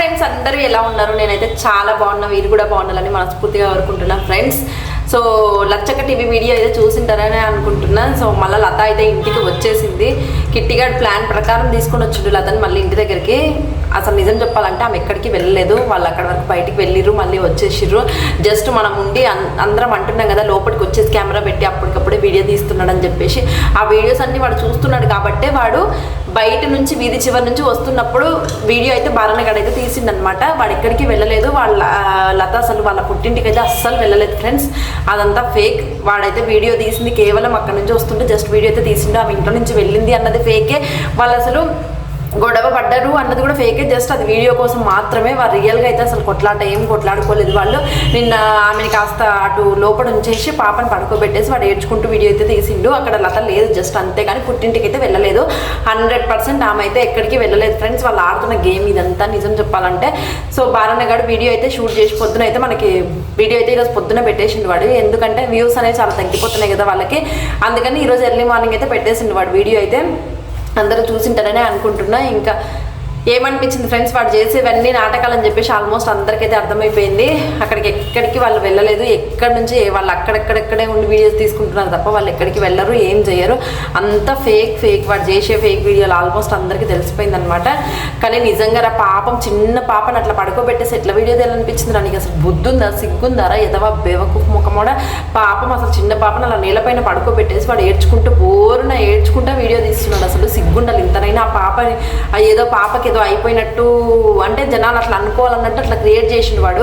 Friends అందరూ ఎలా ఉన్నారు? నేనైతే చాలా బాగున్నా. మీరు కూడా బాగుండాలని మనస్ఫూర్తిగా కోరుకుంటున్నాను ఫ్రెండ్స్ సో లచ్చక టీవీ వీడియో అయితే చూసింటారని అనుకుంటున్నాను సో మళ్ళీ లత అయితే ఇంటికి వచ్చేసింది. కిట్టిగాడ్ ప్లాన్ ప్రకారం తీసుకొని వచ్చిండు లతని మళ్ళీ ఇంటి దగ్గరికి. అసలు నిజం చెప్పాలంటే ఆమె ఎక్కడికి వెళ్ళలేదు. వాళ్ళు అక్కడ వరకు బయటికి వెళ్ళిర్రు మళ్ళీ వచ్చేసిర్రు. జస్ట్ మనం ఉండి అందరం అంటున్నాం కదా లోపలికి వచ్చేసి కెమెరా పెట్టి అప్పటికప్పుడే వీడియో తీస్తున్నాడు అని చెప్పేసి. ఆ వీడియోస్ అన్ని వాడు చూస్తున్నాడు కాబట్టే వాడు బయట నుంచి వీధి చివరి నుంచి వస్తున్నప్పుడు వీడియో అయితే బాలనగడ అయితే తీసిందనమాట వాడు ఎక్కడికి వెళ్ళలేదు. వాళ్ళ లత అసలు వాళ్ళ పుట్టింటికి అయితే అస్సలు వెళ్ళలేదు ఫ్రెండ్స్. అదంతా ఫేక్. వాడైతే వీడియో తీసింది కేవలం అక్కడ నుంచి వస్తుంటే జస్ట్ వీడియో అయితే తీసిండు. ఆమె ఇంట్లో నుంచి వెళ్ళింది అన్నది ఫేకే. వాళ్ళు అసలు గొడవ పడ్డారు అన్నది కూడా ఫేకే జస్ట్ అది వీడియో కోసం మాత్రమే వారు రియల్గా అయితే అసలు కొట్లాట ఏం కొట్లాడుకోలేదు వాళ్ళు. నిన్న ఆమెని కాస్త అటు లోపల ఉంచేసి పాపని పడుకోబెట్టేసి వాడు ఏడ్చుకుంటూ వీడియో అయితే తీసిండు. అక్కడ లత లేదు జస్ట్ అంతే కానీ పుట్టింటికి అయితే వెళ్ళలేదు. హండ్రెడ్ పర్సెంట్ ఆమె అయితే ఎక్కడికి వెళ్ళలేదు. ఫ్రెండ్స్ వాళ్ళు ఆడుతున్న గేమ్ ఇదంతా నిజం చెప్పాలంటే. సో బాలన్నగాడు వీడియో అయితే షూట్ చేసి పొద్దున అయితే మనకి వీడియో అయితే ఈరోజు పొద్దున పెట్టేసిండు వాడు. ఎందుకంటే వ్యూస్ అనేవి చాలా తగ్గిపోతున్నాయి కదా వాళ్ళకి. అందుకని ఈరోజు ఎర్లీ మార్నింగ్ అయితే పెట్టేసిండు వాడు వీడియో అయితే. అందరూ చూసింటారనే అనుకుంటున్నా. ఇంకా ఏమనిపించింది ఫ్రెండ్స్ వాడు చేసేవన్నీ నాటకాలు అని చెప్పేసి ఆల్మోస్ట్ అందరికైతే అర్థమైపోయింది. అక్కడికి ఎక్కడికి వాళ్ళు వెళ్ళలేదు. ఎక్కడి నుంచి వాళ్ళు అక్కడెక్కడెక్కడే ఉండి వీడియోస్ తీసుకుంటున్నారు తప్ప వాళ్ళు ఎక్కడికి వెళ్ళరు ఏం చేయరు. అంత ఫేక్ ఫేక్ వాడు చేసే ఫేక్ వీడియోలు ఆల్మోస్ట్ అందరికీ తెలిసిపోయింది అనమాట కానీ నిజంగా రా పాపం చిన్న పాపను అట్లా పడుకోబెట్టేసి ఎట్లా వీడియో తీయాలనిపించింది రా నీకు? అసలు బుద్ధుందా? సిగ్గుందారా ఎదవా బేవకు ముఖమోడ? పాపం అసలు చిన్న పాపను అలా నేలపైన పడుకోబెట్టేసి వాడు ఏడ్చుకుంటూ బోరున ఏడ్చుకుంటా వీడియో తీస్తున్నాడు. అసలు సిగ్గుండాలి ఇంతనైనా ఆ పాపని ఆ ఏదో పాపకి ఏదో అయిపోయినట్టు అంటే జనాలు అట్లా అనుకోవాలన్నట్టు అట్లా క్రియేట్ చేసిండు వాడు.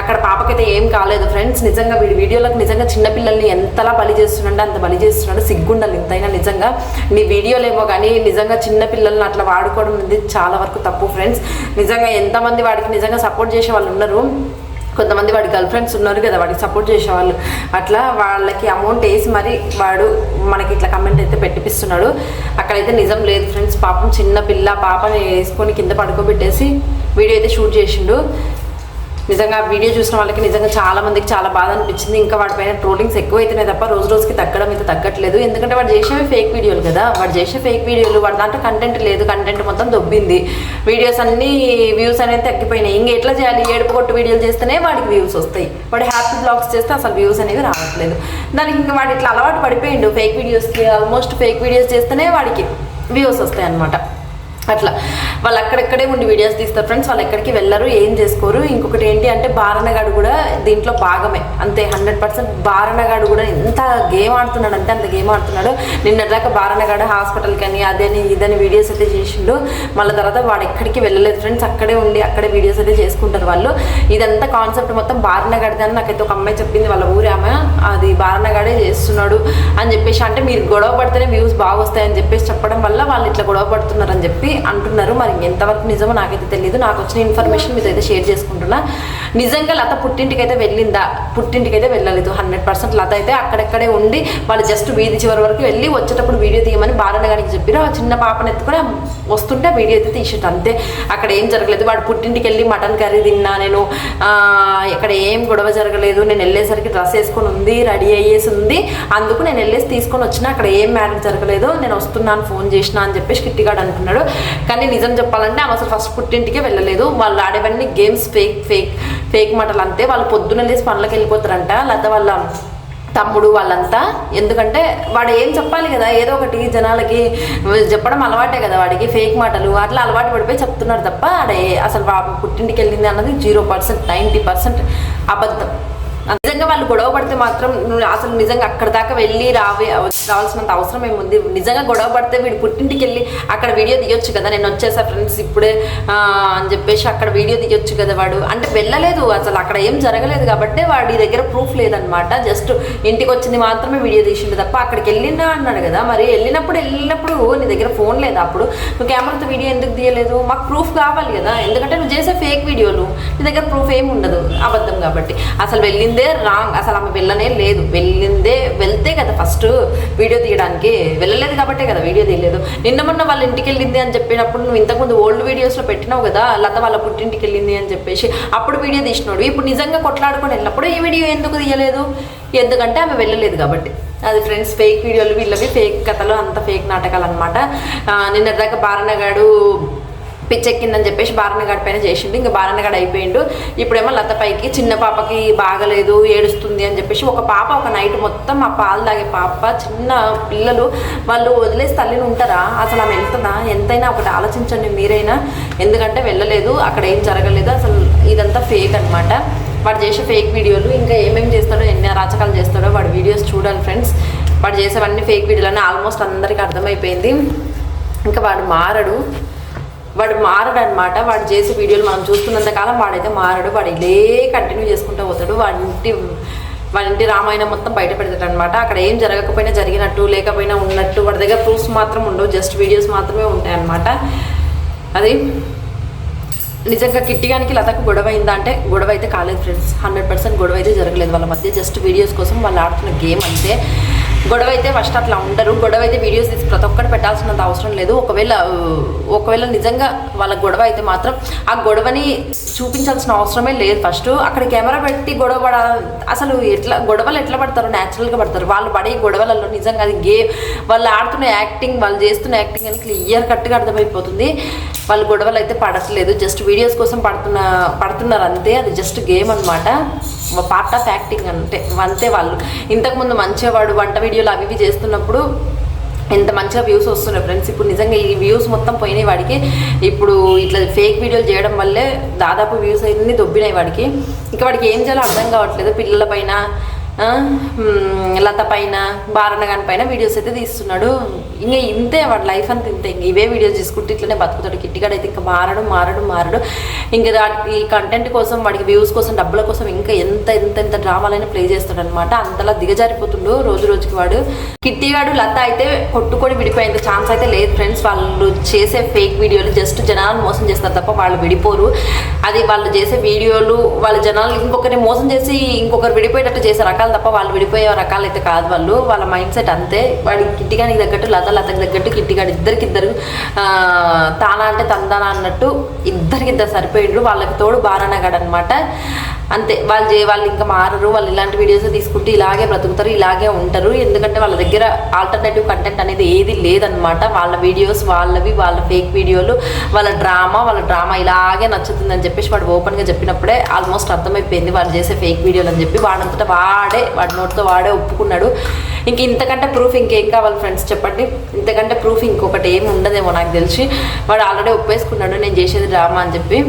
అక్కడ పాపకైతే ఏం కాలేదు. ఫ్రెండ్స్ నిజంగా వీడి వీడియోలకు నిజంగా చిన్నపిల్లల్ని ఎంతలా బలి చేస్తున్నాడు అంత బలి చేస్తున్నాడు సిగ్గుండాలి. ఇంతైనా నిజంగా నీ వీడియోలేమో కానీ నిజంగా చిన్న పిల్లల్ని అట్లా వాడుకోవడం అనేది చాలా వరకు తప్పు. ఫ్రెండ్స్ నిజంగా ఎంతమంది వాడికి నిజంగా సపోర్ట్ చేసే వాళ్ళు ఉన్నారు. కొంతమంది వాడి గర్ల్ ఫ్రెండ్స్ ఉన్నారు కదా వాడికి సపోర్ట్ చేసేవాళ్ళు. అట్లా వాళ్ళకి అమౌంట్ వేసి మరి వాడు మనకి ఇట్లా కమెంట్ అయితే పెట్టిపిస్తున్నాడు. అక్కడైతే నిజం లేదు ఫ్రెండ్స్ పాపం చిన్న పిల్ల పాపని వేసుకొని కింద పడుకోబెట్టేసి వీడియో అయితే షూట్ చేసిండు. నిజంగా వీడియో చూసిన వాళ్ళకి నిజంగా చాలా మందికి చాలా బాధ అనిపించింది. ఇంకా వాడిపైన ట్రోలింగ్స్ ఎక్కువైతున్నాయి తప్ప రోజు రోజుకి తగ్గడం అయితే తగ్గట్లేదు. ఎందుకంటే వాడు చేసేవి ఫేక్ వీడియోలు కదా. వాడు చేసే ఫేక్ వీడియోలు వాడి దాంట్లో కంటెంట్ లేదు. కంటెంట్ మొత్తం దొబ్బింది. వీడియోస్ అన్ని వ్యూస్ అనేది తగ్గిపోయినాయి. ఇంక ఎట్లా చేయాలి? ఏడుపు కొట్టు వీడియోలు చేస్తేనే వాడికి వ్యూస్ వస్తాయి. వాడు హ్యాపీ బ్లాగ్స్ చేస్తే అసలు వ్యూస్ అనేవి రావట్లేదు. దానికి ఇంకా వాడు ఇట్లా అలవాటు పడిపోయిండు. ఫేక్ వీడియోస్కి ఆల్మోస్ట్ ఫేక్ వీడియోస్ చేస్తేనే వాడికి వ్యూస్ వస్తాయి అనమాట అట్లా. వాళ్ళు అక్కడక్కడే ఉండి వీడియోస్ తీస్తారు ఫ్రెండ్స్ వాళ్ళు ఎక్కడికి వెళ్ళరు ఏం చేసుకోరు. ఇంకొకటి ఏంటి అంటే బారణగాడు కూడా దీంట్లో భాగమే. అంతే హండ్రెడ్ పర్సెంట్ బారణగాడు కూడా ఎంత గేమ్ ఆడుతున్నాడు అంటే అంత గేమ్ ఆడుతున్నాడు. నిన్నటిదాకా బారణగాడు హాస్పిటల్కి అని అదని ఇదని వీడియోస్ అయితే చేసిండు. మళ్ళీ తర్వాత వాడు ఎక్కడికి వెళ్ళలేదు ఫ్రెండ్స్ అక్కడే ఉండి అక్కడే వీడియోస్ అయితే చేసుకుంటారు వాళ్ళు. ఇదంతా కాన్సెప్ట్ మొత్తం బారణగాడిది అని నాకైతే ఒక అమ్మాయి చెప్పింది. వాళ్ళ ఊరి ఆమె. అది బారణగాడే చేస్తున్నాడు అని చెప్పేసి. అంటే మీరు గొడవ పడితేనే వ్యూస్ బాగా వస్తాయని చెప్పేసి చెప్పడం వల్ల వాళ్ళు ఇట్లా గొడవ పడుతున్నారని చెప్పి అంటున్నారు. మరి ఎంతవరకు నిజమో నాకైతే తెలియదు నాకు వచ్చిన ఇన్ఫర్మేషన్ మీతో అయితే షేర్ చేసుకుంటున్నా. నిజంగా లత పుట్టింటికి అయితే వెళ్ళిందా? పుట్టింటికి అయితే వెళ్ళలేదు. హండ్రెడ్ పర్సెంట్ లత అయితే అక్కడక్కడే ఉండి వాళ్ళు జస్ట్ వీధి చివరి వరకు వెళ్ళి వచ్చేటప్పుడు వీడియో తీయమని బాలనగానికి చెప్పారు. ఆ చిన్న పాపను ఎత్తుకొని వస్తుంటే వీడియో అయితే తీసేట అంతే. అక్కడ ఏం జరగలేదు. వాడు పుట్టింటికి వెళ్ళి మటన్ కర్రీ తిన్నా నేను. ఇక్కడ ఏం గొడవ జరగలేదు. నేను వెళ్ళేసరికి డ్రెస్ వేసుకొని ఉంది రెడీ అయ్యేసి ఉంది. అందుకు నేను వెళ్ళేసి తీసుకొని వచ్చిన. అక్కడ ఏం మ్యాటర్ జరగలేదు నేను వస్తున్నాను ఫోన్ చేసిన అని చెప్పేసి కిట్టిగాడు అనుకున్నాడు. కానీ నిజం చెప్పాలంటే ఆమె అసలు ఫస్ట్ పుట్టింటికే వెళ్ళలేదు. వాళ్ళు ఆడేవన్నీ గేమ్స్ ఫేక్ ఫేక్ ఫేక్ మాటలు అంతే. వాళ్ళు పొద్దున్న లేసి పనులకు వెళ్ళిపోతారంట. లేకపోతే వాళ్ళ తమ్ముడు వాళ్ళంతా. ఎందుకంటే వాడు ఏం చెప్పాలి కదా? ఏదో ఒకటి జనాలకి చెప్పడం అలవాటే కదా వాడికి. ఫేక్ మాటలు అట్లా అలవాటు పడిపోయి చెప్తున్నారు తప్ప ఆడే అసలు పాప పుట్టింటికి వెళ్ళింది అన్నది జీరో పర్సెంట్ నైంటీ పర్సెంట్ అబద్ధం. నిజంగా వాళ్ళు గొడవ పడితే మాత్రం అసలు నిజంగా అక్కడ దాకా వెళ్ళి రావే రావాల్సినంత అవసరం ఏముంది? నిజంగా గొడవ పడితే వీడు పుట్టింటికి వెళ్ళి అక్కడ వీడియో తీయొచ్చు కదా? నేను వచ్చేసా ఫ్రెండ్స్ ఇప్పుడే అని చెప్పేసి అక్కడ వీడియో తీయొచ్చు కదా వాడు? అంటే వెళ్ళలేదు అసలు అక్కడ ఏం జరగలేదు కాబట్టి వాడి దగ్గర ప్రూఫ్ లేదనమాట జస్ట్ ఇంటికి వచ్చింది మాత్రమే వీడియో తీసిండు తప్ప అక్కడికి వెళ్ళినా అన్నాడు కదా? మరి వెళ్ళినప్పుడు వెళ్ళినప్పుడు నీ దగ్గర ఫోన్ లేదు అప్పుడు? నువ్వు కెమెరాతో వీడియో ఎందుకు తీయలేదు? మాకు ప్రూఫ్ కావాలి కదా? ఎందుకంటే నువ్వు చేసే ఫేక్ వీడియోలు నీ దగ్గర ప్రూఫ్ ఏమి ఉండదు అబద్ధం కాబట్టి. అసలు వెళ్ళిందే రాంగ్. అసలు ఆమె వెళ్ళనే లేదు. వెళ్ళిందే వెళ్తే కదా ఫస్ట్ వీడియో తీయడానికి. వెళ్ళలేదు కాబట్టే కదా వీడియో తీయలేదు. నిన్న మొన్న వాళ్ళ ఇంటికి వెళ్ళింది అని చెప్పినప్పుడు నువ్వు ఇంతకుముందు ఓల్డ్ వీడియోస్లో పెట్టినావు కదా లత వాళ్ళ పుట్టింటికి వెళ్ళింది అని చెప్పేసి అప్పుడు వీడియో తీసినాడు. ఇప్పుడు నిజంగా కొట్లాడుకొని వెళ్ళినప్పుడు ఈ వీడియో ఎందుకు తీయలేదు? ఎందుకంటే ఆమె వెళ్ళలేదు కాబట్టి. అది ఫ్రెండ్స్ ఫేక్ వీడియోలు వీళ్ళవి ఫేక్ కథలు అంత ఫేక్ నాటకాలు అనమాట నిన్నటిదాకా బారణగాడు పిచ్చెక్కిందని చెప్పేసి బారణగాడి పైన చేసిండు. ఇంకా బారణగాడు అయిపోయిండు. ఇప్పుడేమో లత పైకి చిన్న పాపకి బాగలేదు ఏడుస్తుంది అని చెప్పేసి ఒక పాప ఒక నైట్ మొత్తం ఆ పాలు తాగే పాప చిన్న పిల్లలు వాళ్ళు వదిలేసి తల్లిని ఉంటారా? అసలు ఆమె వెళ్తుందా? ఎంతైనా ఒకటి ఆలోచించండి మీరైనా. ఎందుకంటే వెళ్ళలేదు అక్కడ ఏం జరగలేదు. అసలు ఇదంతా ఫేక్ అనమాట వాడు చేసే ఫేక్ వీడియోలు ఇంకా ఏమేమి చేస్తాడో ఎన్ని అరాచకాలు చేస్తాడో వాడి వీడియోస్ చూడాలి ఫ్రెండ్స్ వాడు చేసేవన్నీ ఫేక్ వీడియోలు అని ఆల్మోస్ట్ అందరికీ అర్థమైపోయింది. ఇంకా వాడు మారడు. వాడు మారడు అనమాట వాడు చేసే వీడియోలు మనం చూస్తున్నంత కాలం వాడైతే మారడు. వాడు ఇదే కంటిన్యూ చేసుకుంటూ పోతాడు. వాడి ఇంటి ఇంటి రామాయణం మొత్తం బయట పెడతాడు అనమాట అక్కడ ఏం జరగకపోయినా జరిగినట్టు లేకపోయినా ఉన్నట్టు వాడి దగ్గర ప్రూఫ్స్ మాత్రం ఉండవు. జస్ట్ వీడియోస్ మాత్రమే ఉంటాయన్నమాట. అది నిజంగా కిట్టిగానికి లతకు గొడవ అయిందా అంటే గొడవ అయితే కాలేదు ఫ్రెండ్స్ హండ్రెడ్ పర్సెంట్ గొడవ అయితే జరగలేదు. వాళ్ళ మధ్య జస్ట్ వీడియోస్ కోసం వాళ్ళు ఆడుతున్న గేమ్ అంతే. గొడవ అయితే ఫస్ట్ అట్లా ఉండరు. గొడవ అయితే వీడియోస్ తీసి ప్రతి ఒక్కటి పెట్టాల్సినంత అవసరం లేదు. ఒకవేళ ఒకవేళ నిజంగా వాళ్ళ గొడవ అయితే మాత్రం ఆ గొడవని చూపించాల్సిన అవసరమే లేదు. ఫస్ట్ అక్కడ కెమెరా పెట్టి గొడవ పడ అసలు ఎట్లా గొడవలు ఎట్లా పడతారు? న్యాచురల్గా పడతారు. వాళ్ళు పడే గొడవలలో నిజంగా అది గేమ్ వాళ్ళు ఆడుతున్న యాక్టింగ్ వాళ్ళు చేస్తున్న యాక్టింగ్ అని క్లియర్ కట్గా అర్థమైపోతుంది. వాళ్ళు గొడవలు అయితే పడట్లేదు. జస్ట్ వీడియోస్ కోసం పడుతున్న పడుతున్నారు అంతే. అది జస్ట్ గేమ్ అనమాట పార్ట్ ఆఫ్ యాక్టింగ్ అంటే అంతే వాళ్ళు. ఇంతకుముందు మంచిగా వాడు వంట వీడియోలు అవి ఇవి చేస్తున్నప్పుడు ఎంత మంచిగా వ్యూస్ వస్తున్నాయి ఫ్రెండ్స్. ఇప్పుడు నిజంగా ఈ వ్యూస్ మొత్తం పోయినాయి వాడికి. ఇప్పుడు ఇట్లా ఫేక్ వీడియోలు చేయడం వల్లే దాదాపు వ్యూస్ అయింది దొబ్బినాయి వాడికి. ఇంకా వాడికి ఏం చేయాలో అర్థం కావట్లేదు. పిల్లల పైన లత పైన బారణగాన్ పైన వీడియోస్ అయితే తీస్తున్నాడు. ఇంకా ఇంతే వాడి లైఫ్ అంత ఇంతే. ఇంక ఇవే వీడియోస్ తీసుకుంటే ఇట్లనే బతుకుతాడు. కిట్టిగాడు అయితే ఇంకా మారడు మారడు మారడు. ఇంకా దానికి ఈ కంటెంట్ కోసం వాడికి వ్యూస్ కోసం డబ్బుల కోసం ఇంకా ఎంత ఎంత ఎంత డ్రామాలైనా ప్లే చేస్తాడు అనమాట అంతలా దిగజారిపోతుండు రోజు రోజుకి వాడు. కిట్టిగాడు లత అయితే కొట్టుకొని విడిపోయేంత ఛాన్స్ అయితే లేదు ఫ్రెండ్స్ వాళ్ళు చేసే ఫేక్ వీడియోలు జస్ట్ జనాలను మోసం చేస్తారు తప్ప వాళ్ళు విడిపోరు. అది వాళ్ళు చేసే వీడియోలు వాళ్ళ జనాలు ఇంకొకరిని మోసం చేసి ఇంకొకరు విడిపోయేటట్టు చేసే రకాల తప్ప వాళ్ళు విడిపోయే రకాలు అయితే కాదు వాళ్ళు. వాళ్ళ మైండ్ సెట్ అంతే. వాడి కిట్టిగానికి తగ్గట్టు లత లతకి తగ్గట్టు కిట్టిగాడు ఇద్దరికిద్దరు ఇద్దరు తానా అంటే తందానా అన్నట్టు ఇద్దరికిద్దరు సరిపోయిండ్రు వాళ్ళకి తోడు బారానగాడు అనమాట అంతే వాళ్ళు చే వాళ్ళు ఇంకా మారరు వాళ్ళు ఇలాంటి వీడియోస్ తీసుకుంటే ఇలాగే బ్రతుకుతారు ఇలాగే ఉంటారు. ఎందుకంటే వాళ్ళ దగ్గర ఆల్టర్నేటివ్ కంటెంట్ అనేది ఏది లేదనమాట వాళ్ళ వీడియోస్ వాళ్ళవి వాళ్ళ ఫేక్ వీడియోలు వాళ్ళ డ్రామా వాళ్ళ డ్రామా ఇలాగే నచ్చుతుందని చెప్పేసి వాడు ఓపెన్గా చెప్పినప్పుడే ఆల్మోస్ట్ అర్థమైపోయింది. వాళ్ళు చేసే ఫేక్ వీడియోలు అని చెప్పి వాడంతటా వాడే వాడి నోటితో వాడే ఒప్పుకున్నాడు. ఇంక ఇంతకంటే ప్రూఫ్ ఇంకేం కావాలి ఫ్రెండ్స్ చెప్పండి. ఇంతకంటే ప్రూఫ్ ఇంకొకటి ఏమి ఉండదేమో నాకు తెలిసి. వాడు ఆల్రెడీ ఒప్పేసుకున్నాడు నేను చేసేది డ్రామా అని చెప్పి.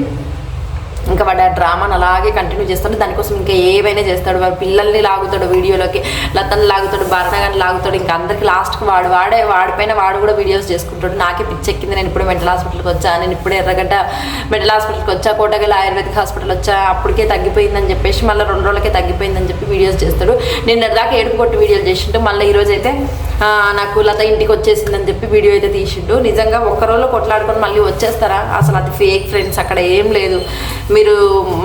ఇంకా వాడు ఆ డ్రామాను అలాగే కంటిన్యూ చేస్తాడు. దానికోసం ఇంకా ఏవైనా చేస్తాడు. వాడు పిల్లల్ని లాగుతాడు వీడియోలోకి లతన్ లాగుతాడు భరణగాన్ని లాగుతాడు. ఇంకా అందరికి లాస్ట్కి వాడు వాడే వాడిపైన వాడు కూడా వీడియోస్ చేసుకుంటాడు. నాకే పిచ్చెక్కింది. నేను ఇప్పుడే మెంటల్ హాస్పిటల్కి వచ్చా నేను ఇప్పుడే ఎర్రగడ్డ మెంటల్ హాస్పిటల్కి వచ్చా కోటగల ఆయుర్వేదిక్ హాస్పిటల్ వచ్చా అప్పటికే తగ్గిపోయిందని చెప్పేసి మళ్ళీ రెండు రోజులకే తగ్గిపోయిందని చెప్పి వీడియోస్ చేస్తాడు. నేను దాకా ఏడుపు కొట్టి వీడియోలు చేసిండు. మళ్ళీ ఈరోజు అయితే నాకు లత ఇంటికి వచ్చేసిందని చెప్పి వీడియో అయితే తీసిండు. నిజంగా ఒక్క రోజులో కొట్లాడుకొని మళ్ళీ వచ్చేస్తారా? అసలు అది ఫేక్ ఫ్రెండ్స్ అక్కడ ఏం లేదు. మీరు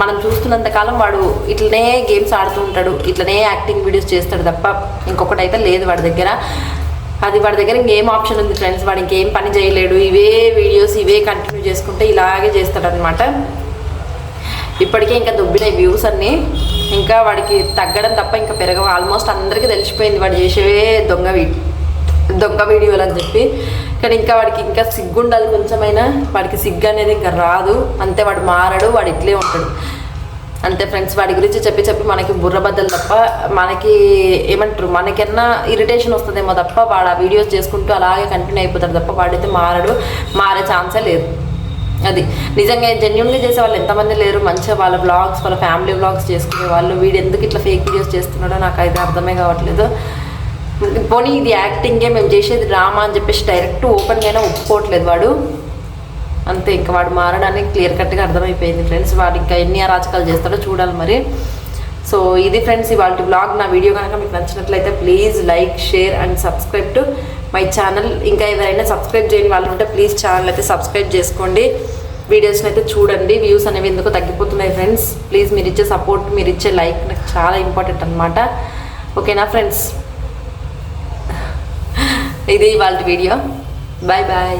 మనం చూస్తున్నంత కాలం వాడు ఇట్లనే గేమ్స్ ఆడుతూ ఉంటాడు. ఇట్లనే యాక్టింగ్ వీడియోస్ చేస్తాడు తప్ప ఇంకొకటి అయితే లేదు వాడి దగ్గర. అది వాడి దగ్గర ఇంకేం ఆప్షన్ ఉంది ఫ్రెండ్స్ వాడు ఇంకేం పని చేయలేడు. ఇవే వీడియోస్ ఇవే కంటిన్యూ చేసుకుంటే ఇలాగే చేస్తాడనమాట ఇప్పటికే ఇంకా దుబ్బిన వ్యూస్ అన్ని. ఇంకా వాడికి తగ్గడం తప్ప ఇంకా పెరగవు. ఆల్మోస్ట్ అందరికీ తెలిసిపోయింది వాడు చేసేవే దొంగ వీడియో దొంగ వీడియోలు అని చెప్పి. కానీ ఇంకా వాడికి ఇంకా సిగ్గు ఉండాలి కొంచెమైనా. వాడికి సిగ్గు అనేది ఇంకా రాదు. అంతే వాడు మారడు వాడు ఇట్లే ఉంటాడు. అంతే ఫ్రెండ్స్ వాడి గురించి చెప్పి చెప్పి మనకి బుర్రబద్దలు తప్ప మనకి ఏమంటారు? మనకన్నా ఇరిటేషన్ వస్తుందేమో తప్ప వాడు ఆ వీడియోస్ చేసుకుంటూ అలాగే కంటిన్యూ అయిపోతాడు తప్ప వాడైతే మారడు. మారే ఛాన్సే లేదు. అది. నిజంగా జెన్యున్గా చేసే వాళ్ళు ఎంతమంది లేరు మంచిగా వాళ్ళ బ్లాగ్స్ వాళ్ళ ఫ్యామిలీ బ్లాగ్స్ చేసుకునే వాళ్ళు. వీడు ఎందుకు ఇట్లా ఫేక్ వీడియోస్ చేస్తున్నాడో నాకు అయితే అర్థమే కావట్లేదు. పోనీ ఇది యాక్టింగే మేము చేసేది డ్రామా అని చెప్పేసి డైరెక్ట్ ఓపెన్గా అయినా ఒప్పుకోవట్లేదు వాడు. అంతే ఇంకా వాడు మారడానికి క్లియర్ కట్గా అర్థమైపోయింది ఫ్రెండ్స్ వాడు ఇంకా ఎన్ని అరాచకాలు చేస్తాడో చూడాలి మరి. సో ఇది ఫ్రెండ్స్ ఇవాళ బ్లాగ్ నా వీడియో కనుక మీకు నచ్చినట్లయితే please like share and subscribe to my channel. ఇంకా ఎవరైనా సబ్స్క్రైబ్ చేయని వాళ్ళు ఉంటే ప్లీజ్ ఛానల్ అయితే సబ్స్క్రైబ్ చేసుకోండి. వీడియోస్ని అయితే చూడండి. వ్యూస్ అనేవి ఎందుకు తగ్గిపోతున్నాయి ఫ్రెండ్స్. ప్లీజ్ మీరు ఇచ్చే సపోర్ట్ మీరు ఇచ్చే లైక్ నాకు చాలా ఇంపార్టెంట్ అనమాట ఓకేనా ఫ్రెండ్స్? ఇది వాళ్ళ వీడియో. Bye bye.